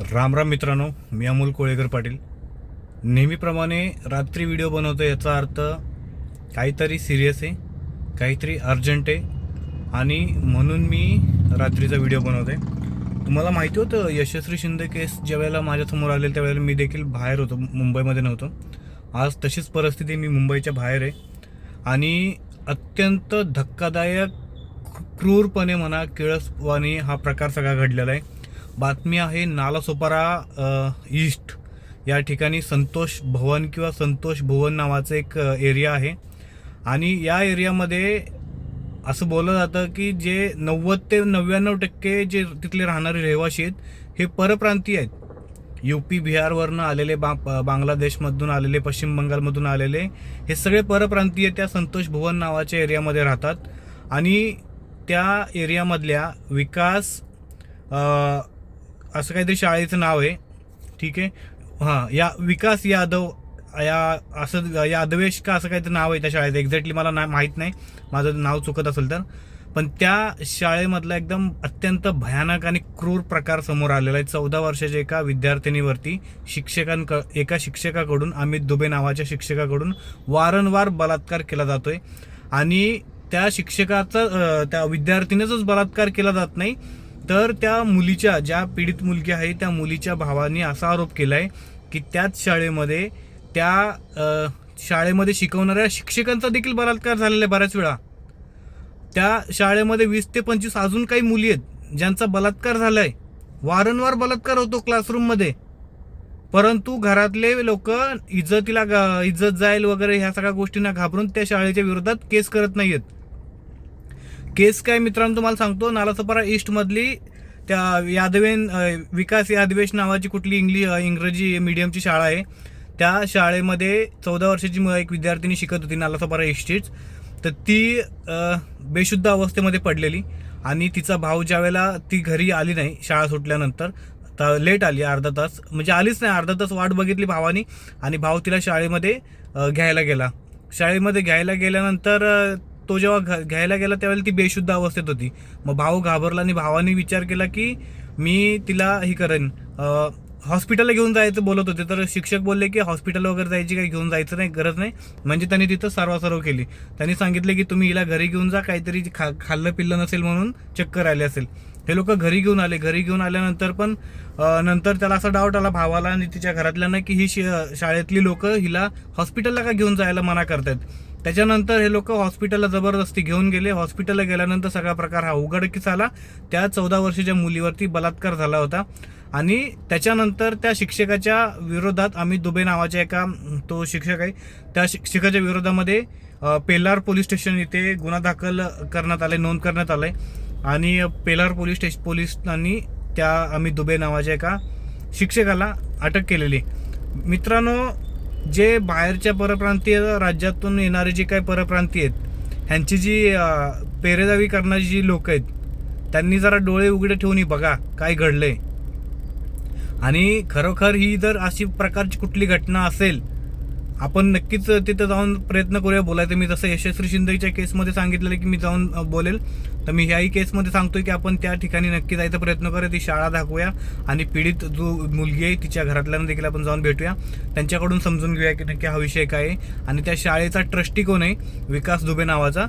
राम राम मित्रांनो मी अमोल कोळेकर पाटील. नेहमीप्रमाणे रात्री व्हिडिओ बनवतो याचा अर्थ काहीतरी सिरियस आहे काहीतरी अर्जंट आहे आणि म्हणून मी रात्रीचा व्हिडिओ बनवतो आहे तुम्हाला माहिती होतं यशस्वी शिंदे केस ज्या वेळेला माझ्यासमोर आलेली त्यावेळेला मी देखील बाहेर होतो मुंबईमध्ये नव्हतो. आज तशीच परिस्थिती मी मुंबईच्या बाहेर आहे. आणि अत्यंत धक्कादायक क्रूरपणे म्हणा किळसवाणी हा प्रकार सगळा घडलेला आहे. बातमी आहे नालासोपारा ईस्ट या ठिकाणी संतोष भवन किंवा संतोष भुवन नावाचं एक एरिया आहे. आणि या एरियामध्ये असं बोललं जातं की जे नव्वद ते नव्याण्णव टक्के जे तिथले राहणारे रहिवासी आहेत हे परप्रांतीय आहेत. यू पी बिहारवरनं आलेले बा बांगलादेशमधून आलेले पश्चिम बंगालमधून आलेले हे सगळे परप्रांतीय त्या संतोष भुवन नावाच्या एरियामध्ये राहतात. आणि त्या एरियामधल्या विकास असं काहीतरी शाळेचं नाव आहे. ठीक आहे? हां या विकास यादव या असं यादवेश का असं काहीतरी नाव आहे त्या शाळेचं. एक्झॅक्टली मला ना माहीत नाही. माझं नाव चुकत असेल तर. पण त्या शाळेमधला एकदम अत्यंत भयानक आणि क्रूर प्रकार समोर आलेला आहे. चौदा वर्षाच्या एका विद्यार्थिनीवरती शिक्षकांक एका शिक्षकाकडून अमित दुबे नावाच्या शिक्षकाकडून वारंवार बलात्कार केला जातोय. आणि त्या शिक्षकाचा त्या विद्यार्थिनीचाच बलात्कार केला जात नाही. तर त्या मुलीच्या ज्या पीडित मुलगी आहे त्या मुलीच्या भावाने असा आरोप केलाय की त्याच शाळेमध्ये त्या शाळेमध्ये शिकवणाऱ्या शिक्षकांचा देखील बलात्कार झालेला आहे बऱ्याच वेळा. त्या शाळेमध्ये वीस ते पंचवीस अजून काही मुली आहेत ज्यांचा बलात्कार झालाय. वारंवार बलात्कार होतो क्लासरूममध्ये परंतु घरातले लोक इज्जतीला गा- इज्जत जाईल वगैरे ह्या सगळ्या गोष्टींना घाबरून त्या शाळेच्या विरोधात केस करत नाहीयेत. केस काय मित्रांनो तुम्हाला सांगतो नालासोपारा ईस्टमधली त्या यादवेन विकास यादवेश नावाची कुठली इंग्लिश इंग्रजी मीडियमची शाळा आहे. त्या शाळेमध्ये चौदा वर्षाची एक विद्यार्थिनी शिकत होती नालासोपारा ईस्टचीच. तर ती बेशुद्ध अवस्थेमध्ये पडलेली आणि तिचा भाऊ ज्यावेळेला ती घरी आली नाही शाळा सुटल्यानंतर तर लेट आली अर्धा तास. म्हणजे आलीच नाही अर्धा तास वाट बघितली भावानी आणि भाऊ तिला शाळेमध्ये घ्यायला गेला. शाळेमध्ये घ्यायला गेल्यानंतर तो जेव्हा घ- घ्यायला गेला त्यावेळेला ती बेशुद्ध अवस्थेत होती. मग भाऊ घाबरला आणि भावाने विचार केला की मी तिला हे करेन हॉस्पिटलला घेऊन जायचं बोलत होते. तर शिक्षक बोलले की हॉस्पिटल वगैरे जायची काही घेऊन जायचं नाही गरज नाही. म्हणजे त्यांनी तिथं सर्वासर्व केली. त्यांनी सांगितले की तुम्ही हिला घरी घेऊन जा काहीतरी खा खाल्लं पिल्लं नसेल म्हणून चक्कर आले असेल. हे लोक घरी घेऊन आले. घरी घेऊन आल्यानंतर पण नंतर त्याला असा डाऊट आला भावाला आणि तिच्या घरातल्यांना की ही शाळेतली लोक हिला हॉस्पिटलला का घेऊन जायला मना करतात त्याच्यानंतर हे लोक हॉस्पिटलला जबरदस्ती घेऊन गेले. हॉस्पिटलला गेल्यानंतर सगळा प्रकार हा उघडकीस आला. त्या चौदा वर्षाच्या मुलीवरती बलात्कार झाला होता. आणि त्याच्यानंतर त्या शिक्षकाच्या विरोधात अमित दुबे नावाच्या एका तो शिक्षक आहे त्या शिक्षकाच्या विरोधामध्ये पेलार पोलीस स्टेशन इथे गुन्हा दाखल करण्यात आले नोंद करण्यात आलाय. आणि पेलार पोलीस स्टेश पोलिसांनी त्या अमित दुबे नावाच्या एका शिक्षकाला अटक केलेली. मित्रांनो जे बाहेरच्या परप्रांतीय राज्यातून येणारे जे काही परप्रांतीय आहेत ह्यांची जी पेरेदावी करणारी जी लोक आहेत त्यांनी जरा डोळे उघडे ठेवून बघा काय घडलंय. आणि खरोखर ही जर अशी प्रकारची कुठली घटना असेल आपण नक्कीच तिथं जाऊन प्रयत्न करूया बोलायचं. मी जसं यशस्वी शिंदेच्या केसमध्ये सांगितलेलं की मी जाऊन बोलेल. तर मी ह्याही केसमध्ये सांगतोय की आपण त्या ठिकाणी नक्की जायचा प्रयत्न करूया. ती शाळा दाखवूया. आणि पीडित जो मुलगी आहे तिच्या घरातल्यांना देखील आपण जाऊन भेटूया. त्यांच्याकडून समजून घेऊया की नक्की हा विषय काय आहे. आणि त्या शाळेचा ट्रस्टी कोण आहे? विकास दुबे नावाचा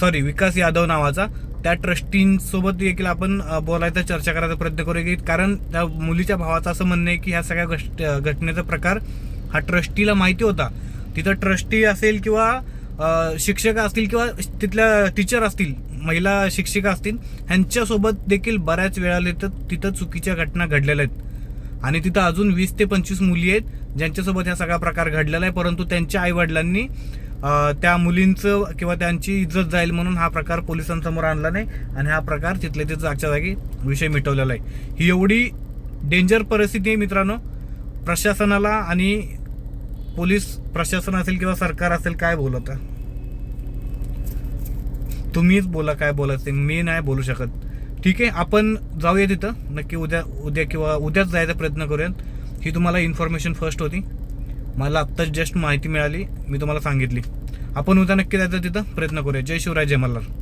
सॉरी विकास यादव नावाचा. त्या ट्रस्टींसोबत देखील आपण बोलायचा चर्चा करायचा प्रयत्न करूया की कारण त्या मुलीच्या भावाचं असं म्हणणं आहे की ह्या सगळ्या घट घटनेचा प्रकार हा ट्रस्टीला माहिती होता. तिथं ट्रस्टी असेल किंवा शिक्षक असतील किंवा तिथल्या टीचर असतील महिला शिक्षिका असतील ह्यांच्यासोबत देखील बऱ्याच वेळा तर तिथं चुकीच्या घटना घडलेल्या आहेत. आणि तिथं अजून वीस ते पंचवीस मुली आहेत ज्यांच्यासोबत हा सगळा प्रकार घडलेला आहे परंतु त्यांच्या आईवडिलांनी त्या मुलींचं किंवा त्यांची इज्जत जाईल म्हणून हा प्रकार पोलिसांसमोर आणला नाही आणि हा प्रकार तिथल्या तिथं जागच्या जागी विषय मिटवलेला आहे. ही एवढी डेंजर परिस्थिती आहे मित्रांनो. प्रशासनाला आणि पोलीस प्रशासन असेल किंवा सरकार असेल काय बोलत तुम्हीच बोला काय बोलायचं मी नाही बोलू शकत. ठीक आहे आपण जाऊया तिथं. नक्की उद्या उद्या किंवा उद्याच जायचा प्रयत्न करूयात. ही तुम्हाला इन्फॉर्मेशन फर्स्ट होती. मला आत्ताच जस्ट माहिती मिळाली. मी तुम्हाला सांगितली. आपण उद्या नक्की जायचं तिथं. प्रयत्न करूया. जय शिवराय जय मल्हार.